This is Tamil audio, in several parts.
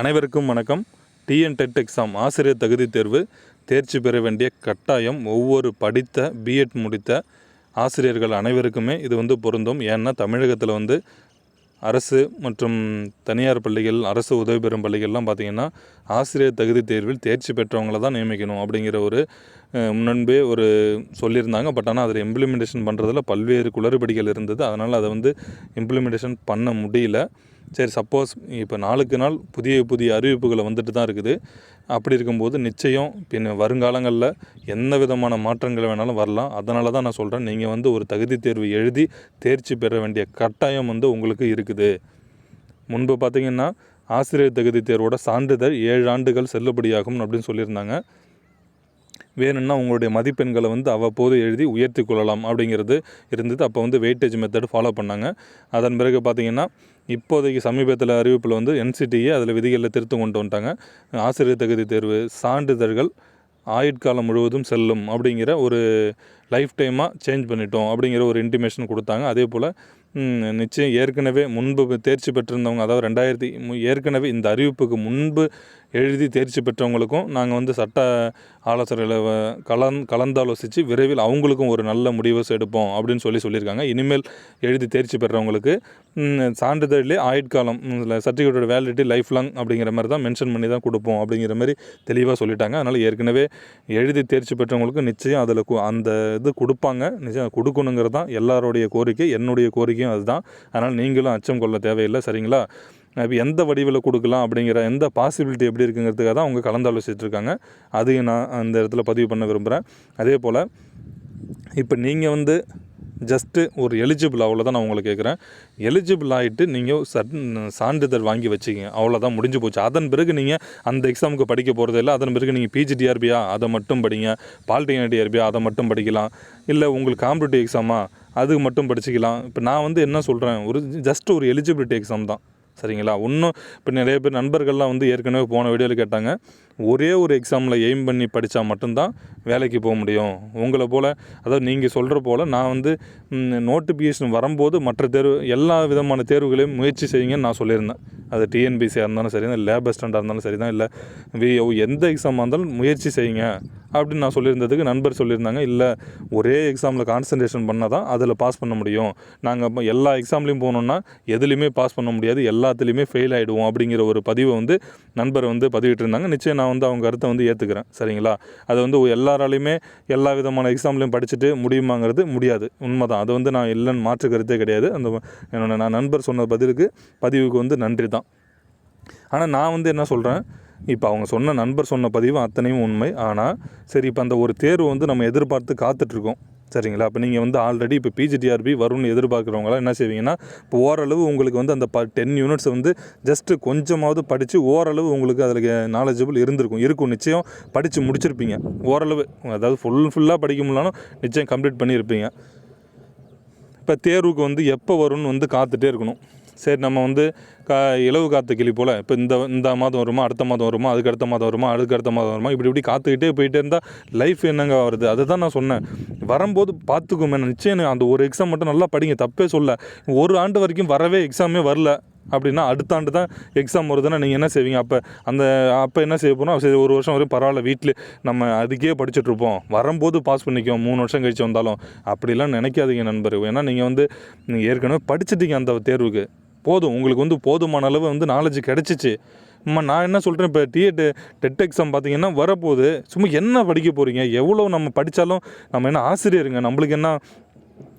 அனைவருக்கும் வணக்கம். டிஎன் டெட் எக்ஸாம் ஆசிரியர் தகுதி தேர்வு தேர்ச்சி பெற வேண்டிய கட்டாயம் ஒவ்வொரு படித்த பிஎட் முடித்த ஆசிரியர்கள் அனைவருக்குமே இது வந்து பொருந்தும். ஏன்னா தமிழகத்தில் வந்து அரசு மற்றும் தனியார் பள்ளிகள் அரசு உதவி பெறும் பள்ளிகள்லாம் பார்த்திங்கன்னா ஆசிரியர் தகுதி தேர்வில் தேர்ச்சி பெற்றவங்கள தான் நியமிக்கணும் அப்படிங்கிற ஒரு முன்னன்பே முன்பே ஒரு சொல்லியிருந்தாங்க. பட் ஆனால் அதில் இம்ப்ளிமெண்டேஷன் பண்ணுறதுல பல்வேறு குளறுபடிகள் இருந்தது. அதனால் அதை வந்து இம்ப்ளிமெண்டேஷன் பண்ண முடியல. சரி சப்போஸ் இப்போ நாளுக்கு நாள் புதிய புதிய அறிவிப்புகளை வந்துட்டு தான் இருக்குது. அப்படி இருக்கும்போது நிச்சயம் பின் வருங்காலங்களில் எந்த விதமான மாற்றங்கள் வேணாலும் வரலாம். அதனால தான் நான் சொல்கிறேன் நீங்கள் வந்து ஒரு தகுதி தேர்வு எழுதி தேர்ச்சி பெற வேண்டிய கட்டாயம் வந்து உங்களுக்கு இருக்குது. முன்பு பார்த்தீங்கன்னா ஆசிரியர் தகுதி தேர்வோட சான்றிதழ் ஏழு ஆண்டுகள் செல்லுபடியாகும் அப்படின்னு சொல்லியிருந்தாங்க. வேணும்னா உங்களுடைய மதிப்பெண்களை வந்து அவ்வப்போது எழுதி உயர்த்தி கொள்ளலாம் அப்படிங்கிறது இருந்தது. அப்போ வந்து வெயிட்டேஜ் மெத்தட் ஃபாலோ பண்ணாங்க. அதன் பிறகு பார்த்திங்கன்னா இப்போதைக்கு சமீபத்தில் அறிவிப்பில் வந்து என்சிடிஏ அதில் விதிகளில் திருத்தம் கொண்டு வந்துட்டாங்க. ஆசிரியர் தகுதி தேர்வு சான்றிதழ்கள் ஆயுட்காலம் முழுவதும் செல்லும் அப்படிங்கிற ஒரு லைஃப் டைமாக சேஞ்ச் பண்ணிட்டோம் அப்படிங்கிற ஒரு இன்டிமேஷன் கொடுத்தாங்க. அதே போல் நிச்சயம் ஏற்கனவே முன்பு தேர்ச்சி பெற்றிருந்தவங்க அதாவது ரெண்டாயிரத்தி மு- ஏற்கனவே இந்த அறிவிப்புக்கு முன்பு எழுதி தேர்ச்சி பெற்றவங்களுக்கும் நாங்கள் வந்து சட்ட ஆலோசனையில் கலந் கலந்தாலோசித்து விரைவில் அவங்களுக்கும் ஒரு நல்ல முடிவு எடுப்போம் அப்படின்னு சொல்லி சொல்லியிருக்காங்க. இனிமேல் எழுதி தேர்ச்சி பெற்றவங்களுக்கு சான்றிதழ்லே சான்றிதழிலே ஆயுட்காலம் சர்டிஃபிகேட்டோட வேலிடிட்டி லைஃப் லாங் அப்படிங்கிற மாதிரி தான் மென்ஷன் பண்ணி தான் கொடுப்போம் அப்படிங்கிற மாதிரி தெளிவாக சொல்லிட்டாங்க. அதனால் ஏற்கனவே எழுதி தேர்ச்சி பெற்றவங்களுக்கு நிச்சயம் அதில் அந்த இது கொடுப்பாங்க. நிச்சயம் கொடுக்கணுங்கிறது தான் எல்லாருடைய கோரிக்கை என்னுடைய கோரிக்கையும் அதுதான். அதனால் நீங்களும் அச்சம் கொள்ள தேவையில்லை. சரிங்களா? இப்போ எந்த வடிவில் கொடுக்கலாம் அப்படிங்கிற எந்த பாசிபிலிட்டி எப்படி இருக்குங்கிறதுக்காக தான் அவங்க கலந்தாலோசிச்சுட்டு இருக்காங்க அதையும் நான் அந்த இடத்துல பதிவு பண்ண விரும்புகிறேன் அதே போல் இப்போ நீங்கள் வந்து ஜஸ்ட்டு ஒரு எலிஜிபிள் அவ்வளோதான் நான் உங்களை கேட்குறேன் எலிஜிபிள் ஆகிட்டு நீங்கள் சட் சான்றிதழ் வாங்கி வச்சுக்கிங்க. அவ்வளோதான் முடிஞ்சு போச்சு. அதன் பிறகு நீங்கள் அந்த எக்ஸாமுக்கு படிக்க போகிறது இல்லை அதன் பிறகு நீங்கள் பிஜிடிஆர்பியா அதை மட்டும் படிங்க. பாலிடெக்னிக் டிஆர்பியா அதை மட்டும் படிக்கலாம். இல்லை உங்களுக்கு காம்படிட்டிவ் எக்ஸாமா அது மட்டும் படிச்சுக்கலாம். இப்போ நான் வந்து என்ன சொல்கிறேன் ஒரு ஜஸ்ட் ஒரு எலிஜிபிலிட்டி எக்ஸாம் தான். சரிங்களா? இன்னும் இப்போ நிறைய பேர் நண்பர்கள்லாம் வந்து ஏற்கனவே போன வீடியோவில் கேட்டாங்க. ஒரே ஒரு எக்ஸாமில் எய்ம் பண்ணி படித்தா மட்டும்தான் வேலைக்கு போக முடியும். உங்களை போல் அதாவது நீங்கள் சொல்கிற போல் நான் வந்து நோட்டிஃபிகேஷன் வரும்போது மற்ற தேர்வு எல்லா விதமான தேர்வுகளையும் முயற்சி செய்யுங்கன்னு நான் சொல்லியிருந்தேன். அது டிஎன்பிசியாக இருந்தாலும் சரி தான் லேப் அசிஸ்டண்ட்டாக இருந்தாலும் சரி தான் இல்லை விஓ எந்த எக்ஸாமாக இருந்தாலும் முயற்சி செய்யுங்க. அப்படின்னு நான் சொல்லியிருந்ததுக்கு நண்பர் சொல்லியிருந்தாங்க. இல்லை ஒரே எக்ஸாமில் கான்சன்ட்ரேஷன் பண்ணால் தான் அதில் பாஸ் பண்ண முடியும். நாங்கள் எல்லா எக்ஸாம்லேயும் போனோம்னா எதுலேயுமே பாஸ் பண்ண முடியாது. எல்லாத்துலேயுமே ஃபெயில் ஆகிடுவோம் அப்படிங்கிற ஒரு பதிவை வந்து நண்பர் வந்து பதிவிட்டிருந்தாங்க. நிச்சயம் நான் வந்து அவங்க கருத்தை வந்து ஏற்றுக்கிறேன் சரிங்களா? அது வந்து எல்லாராலையுமே எல்லா விதமான எக்ஸாம்லையும் படிச்சுட்டு முடியுமாங்கிறது முடியாது. உண்மை தான் அது வந்து நான் இல்லைன்னு மாற்று கருத்தே கிடையாது. அந்த என்னோட நான் நண்பர் சொன்ன பதிலுக்கு பதிவுக்கு வந்து நன்றி தான். ஆனால் நான் வந்து என்ன சொல்கிறேன் இப்போ அவங்க சொன்ன நண்பர் சொன்ன பதிவு அத்தனையும் உண்மை. ஆனால் சரி இப்போ அந்த ஒரு தேர்வு வந்து நம்ம எதிர்பார்த்து காத்துட்ருக்கோம். சரிங்களா? இப்போ நீங்கள் வந்து ஆல்ரெடி இப்போ பிஜிடிஆர்பி வரும்னு எதிர்பார்க்குறவங்களாம் என்ன செய்வீங்கன்னா இப்போ ஓரளவு உங்களுக்கு வந்து அந்த ப டென் யூனிட்ஸ் வந்து ஜஸ்ட்டு கொஞ்சமாவது படித்து ஓரளவு உங்களுக்கு அதில் நாலேஜபிள் இருந்திருக்கும். இருக்கும் நிச்சயம் படித்து முடிச்சிருப்பீங்க. ஓரளவு. அதாவது ஃபுல் ஃபுல்லாக படிக்க முடியலனாலும் நிச்சயம் கம்ப்ளீட் பண்ணியிருப்பீங்க இப்போ தேர்வுக்கு வந்து எப்போ வரும்னு வந்து காத்துகிட்டே இருக்கணும்? சரி நம்ம வந்து கா இலவு காற்று கிளி போல். இப்போ இந்த இந்த மாதம் வருமா அடுத்த மாதம் வருமா அதுக்கு அடுத்த மாதம் வருமா அதுக்கு அடுத்த மாதம் வருமா இப்படி இப்படி காத்துக்கிட்டே போயிட்டே இருந்தால் லைஃப் என்னங்க வருது அதை தான் நான் சொன்னேன். வரும்போது பார்த்துக்கோமே நிச்சயம் அந்த ஒரு எக்ஸாம் மட்டும் நல்லா படிங்க தப்பே சொல்ல. ஒரு ஆண்டு வரைக்கும் வரவே எக்ஸாமே வரல. அப்படின்னா அடுத்த ஆண்டு தான் எக்ஸாம் வருதுன்னா நீங்கள் என்ன செய்வீங்க? அப்போ அந்த அப்போ என்ன செய்ய போகிறோம் சரி ஒரு வருஷம் வரையும் பரவாயில்ல வீட்டில் நம்ம அதுக்கே படிச்சுட்ருப்போம் வரும்போது பாஸ் பண்ணிக்குவோம். மூணு வருஷம் கழிச்சு வந்தாலும். அப்படிலாம் நினைக்காதீங்க நண்பர். ஏன்னா நீங்கள் வந்து நீங்கள் ஏற்கனவே படிச்சிட்டீங்க அந்த தேர்வுக்கு. போதும். உங்களுக்கு வந்து போதுமான அளவு வந்து நாலேஜ் கிடச்சிச்சு. அம்மா நான் என்ன சொல்கிறேன் இப்போ டிஎட் டெட் எக்ஸாம் பார்த்தீங்கன்னா வரப்போகுது. சும்மா என்ன படிக்க போகிறீங்க எவ்வளோ நம்ம படித்தாலும் நம்ம என்ன ஆசிரியருங்க? நம்மளுக்கு என்ன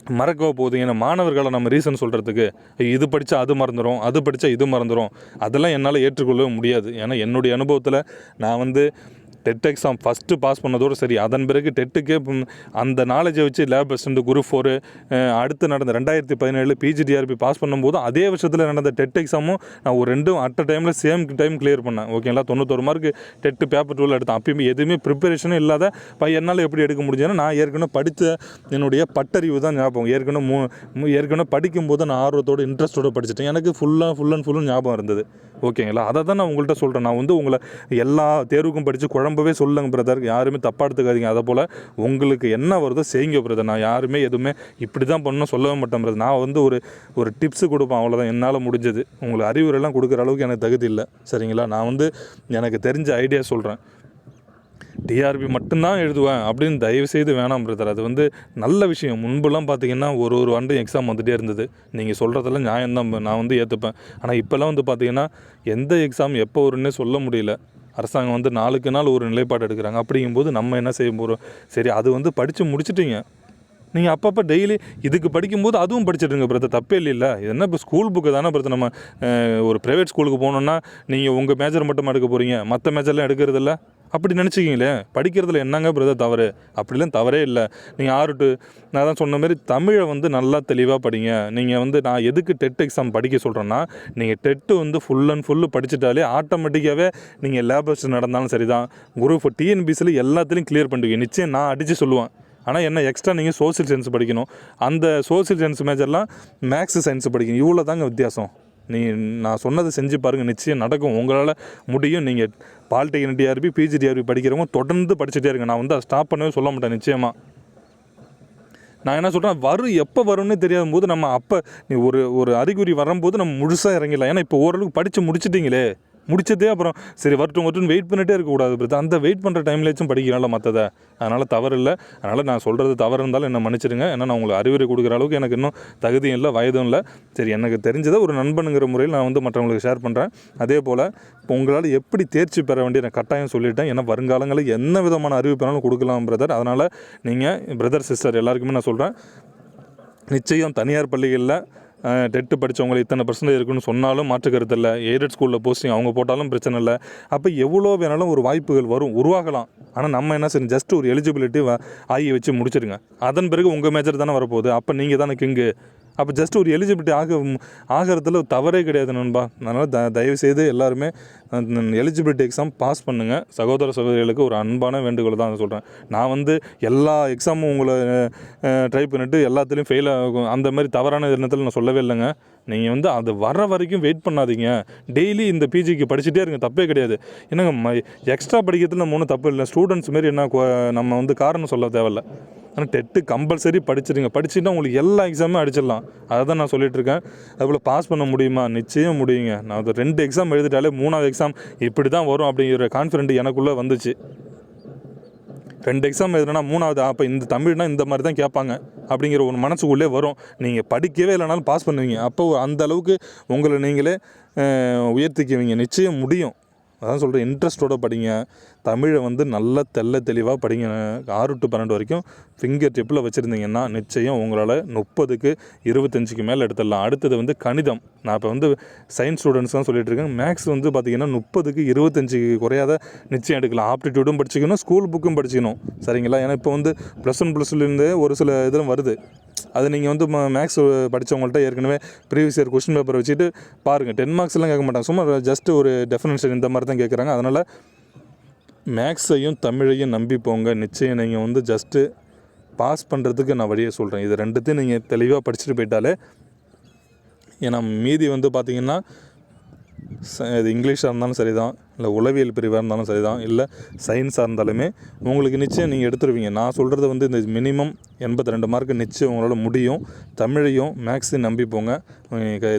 மறக்க போகுது. ஏன்னா மாணவர்களை நம்ம ரீசன் சொல்கிறதுக்கு இது படித்தா அது மறந்துடும் அது படித்தா இது மறந்துடும் அதெல்லாம் என்னால் ஏற்றுக்கொள்ளவே முடியாது. ஏன்னா என்னுடைய அனுபவத்தில் நான் வந்து டெட் எக்ஸாம் ஃபஸ்ட்டு பாஸ் பண்ணதோடு சரி அதன் பிறகு டெட்டுக்கே அந்த நாலேஜை வச்சு லேப் அசிஸ்டண்ட் குரூப் ஃபோரு அடுத்து நடந்த ரெண்டாயிரத்தி பதினேழு பிஜிடிஆர்பி பாஸ் பண்ணும்போது அதே வருஷத்தில் நடந்த டெட் எக்ஸாமும் நான் ஒரு ரெண்டும் அட் டைமில் சேம் டைம் கிளியர் பண்ணேன். ஓகேங்களா தொண்ணூத்தொரு மார்க் டெட்டு பேப்பர் டூவில் எடுத்தேன். அப்பயுமே எதுவுமே ப்ரிப்பரேஷனும் இல்லாத என்னால் எப்படி எடுக்க முடிஞ்சதுன்னா நான் ஏற்கனவே படித்த என்னுடைய பட்டறிவு தான் ஞாபகம். ஏற்கனவே மூ மூ- ஏற்கனவே படிக்கும்போது நான் ஆர்வத்தோடு இன்ட்ரெஸ்ட்டோடு படிச்சிட்டேன். எனக்கு ஃபுல்லாக ஃபுல் அண்ட் ஃபுல்லும் ஞாபகம் இருந்தது. ஓகேங்களா? அதை தான் நான் உங்கள்கிட்ட சொல்கிறேன் நான் வந்து உங்களை எல்லா தேர்வுக்கும் படித்து குழம்பவே சொல்லுங்க பிரதர் யாருமே தப்பாக எடுத்துக்காதீங்க. அதை போல் உங்களுக்கு என்ன வருதோ செய்யுங்க பிரதர் நான் யாருமே எதுவுமே இப்படி தான் பண்ணணும் சொல்லவே மாட்டேன் பிரதர் நான் வந்து ஒரு ஒரு டிப்ஸு கொடுப்பேன் அவ்வளோதான் என்னால் முடிஞ்சது. உங்களுக்கு அறிவுரைலாம் கொடுக்குற அளவுக்கு எனக்கு தகுதி இல்லை. சரிங்களா? நான் வந்து எனக்கு தெரிஞ்ச ஐடியா சொல்கிறேன் டிஆர்பி மட்டும்தான் எழுதுவேன் அப்படின்னு தயவு செய்து வேணாம் பிரதர் அது வந்து நல்ல விஷயம். முன்பெல்லாம் பார்த்தீங்கன்னா ஒரு ஒரு ஆண்டும் எக்ஸாம் வந்துகிட்டே இருந்தது. நீங்கள் சொல்கிறதெல்லாம் நியாயம்தான். நான் வந்து ஏற்றுப்பேன் ஆனால் இப்போல்லாம் வந்து பார்த்தீங்கன்னா எந்த எக்ஸாம் எப்போ வரும்னே சொல்ல முடியல. அரசாங்கம் வந்து நாளுக்கு நாள் ஒரு நிலைப்பாடு எடுக்கிறாங்க. அப்படிங்கும்போது நம்ம என்ன செய்ய போகிறோம் சரி அது வந்து படித்து முடிச்சிட்டிங்க. நீங்கள் அப்பப்போ டெய்லி இதுக்கு படிக்கும்போது அதுவும் படிச்சிடுங்க பிரதர் தப்பே இல்லை இது என்ன இப்போ ஸ்கூல் புக்கு தானே பிரதர் நம்ம ஒரு ப்ரைவேட் ஸ்கூலுக்கு போகணுன்னா நீங்கள் உங்கள் மேஜர் மட்டும் எடுக்க போகிறீங்க மற்ற மேஜர்லாம் எடுக்கிறதில்ல. அப்படி நினச்சிக்கிங்களே? படிக்கிறதுல என்னங்க பிரதர் தவறு? அப்படிலாம் தவறே இல்லை. நீங்கள் ஆறு டு நான் தான் சொன்ன மாதிரி தமிழை வந்து நல்லா தெளிவாக படிங்க. நீங்கள் வந்து நான் எதுக்கு டெட் எக்ஸாம் படிக்க சொல்கிறேன்னா நீங்கள் டெட்டு வந்து ஃபுல் அண்ட் ஃபுல்லு படிச்சிட்டாலே ஆட்டோமேட்டிக்காகவே நீங்கள் லேபர்ஸ் நடந்தாலும் சரி தான் குரூப் டிஎன்பிசியில் எல்லாத்துலேயும் கிளியர் பண்ணுவீங்க நிச்சயம் நான் அடித்து சொல்லுவேன். ஆனால் என்ன எக்ஸ்ட்ரா நீங்கள் சோஷியல் சயின்ஸ் படிக்கணும். அந்த சோஷியல் சயின்ஸ் மேஜர்லாம் மேக்ஸ் சயின்ஸ் படிக்கணும். இவ்வளோ தாங்க வித்தியாசம். நீ நான் சொன்னதை செஞ்சு பாருங்கள் நிச்சயம் நடக்கும். உங்களால் முடியும். நீங்கள் பாலிடெக்னிக் டிஆர்பி பிஜி டிஆர்பி படிக்கிறவங்க தொடர்ந்து படிச்சுட்டே இருங்க. நான் வந்து அதை ஸ்டாப் பண்ணவே சொல்ல மாட்டேன் நிச்சயமாக நான் என்ன சொல்கிறேன் வரும் எப்போ வரும்னு தெரியாத போது நம்ம அப்போ நீ ஒரு ஒரு அறிகுறி வரும்போது நம்ம முழுசாக இறங்கிடலாம். ஏன்னா இப்போ ஓரளவுக்கு படித்து முடிச்சிட்டிங்களே. முடிச்சதே அப்புறம். சரி வரட்டும் வரட்டும் வெயிட் பண்ணிட்டே இருக்கக்கூடாது பிரதா அந்த வெயிட் பண்ணுற டைம்லேயாச்சும் படிக்கலாம்ல மற்றதை அதனால் தவறு இல்லை அதனால் நான் சொல்கிறது தவறு இருந்தாலும் என்ன மன்னிச்சிடுங்க. ஏன்னா நான் உங்களுக்கு அறிவுரை கொடுக்குற அளவுக்கு எனக்கு இன்னும் தகுதியும் இல்லை வயதும் இல்லை. சரி எனக்கு தெரிஞ்சதை ஒரு நண்பனுங்கிற முறையில் நான் வந்து மற்றவங்களுக்கு ஷேர் பண்ணுறேன் அதே போல் இப்போ உங்களால் எப்படி தேர்ச்சி பெற வேண்டிய நான் கட்டாயம் சொல்லிட்டேன். ஏன்னா வருங்காலங்களில் என்ன விதமான அறிவு பெறாலும் கொடுக்கலாம் பிரதர். அதனால் நீங்கள் பிரதர் சிஸ்டர் எல்லாருக்குமே நான் சொல்கிறேன் நிச்சயம் தனியார் பள்ளிகளில் டெட்டு படித்தவங்களுக்கு இத்தனை பர்சன்டேஜ் இருக்குன்னு சொன்னாலும் மாற்று கருத்து இல்லை. எய்டட் ஸ்கூலில் போஸ்டிங் அவங்க போட்டாலும் பிரச்சனை இல்லை. அப்போ எவ்வளோ வேணாலும் ஒரு வாய்ப்புகள் வரும் உருவாகலாம். ஆனால் நம்ம என்ன செய்யணும்? ஜஸ்ட் ஒரு எலிஜிபிலிட்டி ஆகி வச்சு முடிச்சிடுங்க அதன் பிறகு உங்கள் மேஜர் தானே வரப்போகுது. அப்போ நீங்கள் தானே கிங்கு அப்போ ஜஸ்ட் ஒரு எலிஜிபிலிட்டி ஆக ஆகிறதுல தவறே கிடையாது நண்பா. அதனால் த தயவு செய்து எல்லாருமே எலிஜிபிலிட்டி எக்ஸாம் பாஸ் பண்ணுங்கள் சகோதர சகோதரிகளுக்கு ஒரு அன்பான வேண்டுகோள் தான் சொல்கிறேன் நான் வந்து எல்லா எக்ஸாமும் உங்களை ட்ரை பண்ணிவிட்டு எல்லாத்துலேயும் ஃபெயில் ஆகும் அந்த மாதிரி தவறான எண்ணத்தில் நான் சொல்லவே இல்லைங்க. நீங்கள் வந்து அது வர்ற வரைக்கும் வெயிட் பண்ணாதீங்க. டெய்லி இந்த பிஜிக்கு படிச்சுட்டே இருங்க. தப்பே கிடையாது. என்னங்க ம எக்ஸ்ட்ரா படிக்கிறதுல நம்ம ஒன்றும் தப்பு இல்லை. ஸ்டூடெண்ட்ஸ் மாரி என்ன நம்ம வந்து காரணம் சொல்ல தேவையில்ல. ஆனால் டெட்டு கம்பல்சரி படிச்சிடுங்க படிச்சுட்டா உங்களுக்கு எல்லா எக்ஸாமும் அடிச்சிடலாம். அதை தான் நான் சொல்லிட்டு இருக்கேன் அதுபோல் பாஸ் பண்ண முடியுமா? நிச்சயம் முடியுங்க. நான் அது ரெண்டு எக்ஸாம் எழுதிட்டாலே மூணாவது எக்ஸாம் இப்படி தான் வரும் அப்படிங்கிற கான்ஃபிடென்ட் எனக்குள்ளே வந்துச்சு. ரெண்டு எக்ஸாம் எழுதுனா மூணாவது அப்போ இந்த தமிழ்னா இந்த மாதிரி தான் கேட்பாங்க அப்படிங்கிற ஒரு மனசுக்குள்ளே வரும். நீங்கள் படிக்கவே இல்லைனாலும் பாஸ் பண்ணுவீங்க. அப்போ அந்த அளவுக்கு உங்களை நீங்களே உயர்த்திக்குவீங்க. நிச்சயம் முடியும். அதான் சொல்கிறேன் இன்ட்ரெஸ்ட்டோட படிங்க. தமிழை வந்து நல்ல தெள்ள தெளிவாக படிங்க. ஆறு டு பன்னெண்டு வரைக்கும் ஃபிங்கர் டிப்பில் வச்சுருந்தீங்கன்னா நிச்சயம் உங்களால் முப்பதுக்கு இருபத்தஞ்சுக்கு மேலே எடுத்துடலாம். அடுத்தது வந்து கணிதம். நான் இப்போ வந்து சயின்ஸ் ஸ்டூடெண்ட்ஸ் தான் சொல்லிட்டு இருக்கேன். மேக்ஸ் வந்து பார்த்திங்கன்னா முப்பதுக்கு இருபத்தஞ்சுக்கு குறையாத நிச்சயம் எடுக்கலாம். ஆப்டிடியூடும் படிச்சுக்கணும் ஸ்கூல் புக்கும் படிச்சுக்கணும். சரிங்களா? ஏன்னா இப்போ வந்து ப்ளஸ் ஒன் ப்ளஸ்லேருந்தே ஒரு சில இதில் வருது. அது நீங்கள் வந்து மேக்ஸ் படித்தவங்கள்ட்ட ஏற்கனவே ப்ரீவியஸ் இயர் கொஸ்டின் பேப்பர் வச்சுட்டு பாருங்கள் டென் மார்க்ஸ்லாம் கேட்க மாட்டாங்க. சும்மா ஜஸ்ட் ஒரு டெஃபினேஷன் இந்த மாதிரி தான் கேட்குறாங்க. அதனால் மேக்ஸையும் தமிழையும் நம்பி போங்க. நிச்சயம் நீங்கள் வந்து ஜஸ்ட்டு பாஸ் பண்ணுறதுக்கு நான் வழியை சொல்கிறேன் இது ரெண்டுத்தையும் நீங்கள் தெளிவாக படிச்சுட்டு போயிட்டாலே ஏன்னா மீதி வந்து பார்த்தீங்கன்னா இது இங்கிலீஷாக இருந்தாலும் சரி தான் இல்லை உளவியல் பிரிவாக இருந்தாலும் சரி தான் இல்லை சயின்ஸாக இருந்தாலுமே உங்களுக்கு நிச்சயம் நீங்கள் எடுத்துருவீங்க. நான் சொல்கிறது வந்து இந்த மினிமம் எண்பத்தி ரெண்டு மார்க்கு நிச்சயம் உங்களால் முடியும். தமிழையும் மேக்ஸையும் நம்பி போங்க.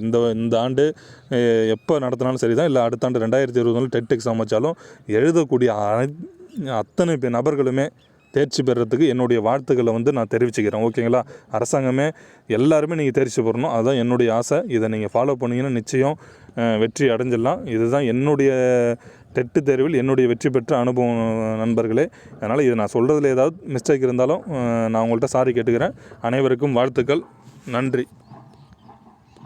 இந்த இந்த ஆண்டு எப்போ நடத்தினாலும் சரி தான் இல்லை அடுத்த ஆண்டு ரெண்டாயிரத்தி இருபது டெட் எக்ஸாம் வச்சாலும் எழுதக்கூடிய அத்தனை நபர்களுமே தேர்ச்சி பெறத்துக்கு என்னுடைய வாழ்த்துக்களை வந்து நான் தெரிவிச்சுக்கிறேன். ஓகேங்களா? அரசாங்கமே எல்லாருமே நீங்கள் தேர்ச்சி பெறணும். அதுதான் என்னுடைய ஆசை. இதை நீங்கள் ஃபாலோ பண்ணிங்கன்னா நிச்சயம் வெற்றி அடைஞ்சிடலாம். இதுதான் என்னுடைய டெட்டு தேர்வில் என்னுடைய வெற்றி பெற்ற அனுபவம் நண்பர்களே. அதனால் இது நான் சொல்கிறதுல ஏதாவது மிஸ்டேக் இருந்தாலும் நான் உங்கள்கிட்ட சாரி கேட்டுக்கிறேன். அனைவருக்கும் வாழ்த்துக்கள். நன்றி.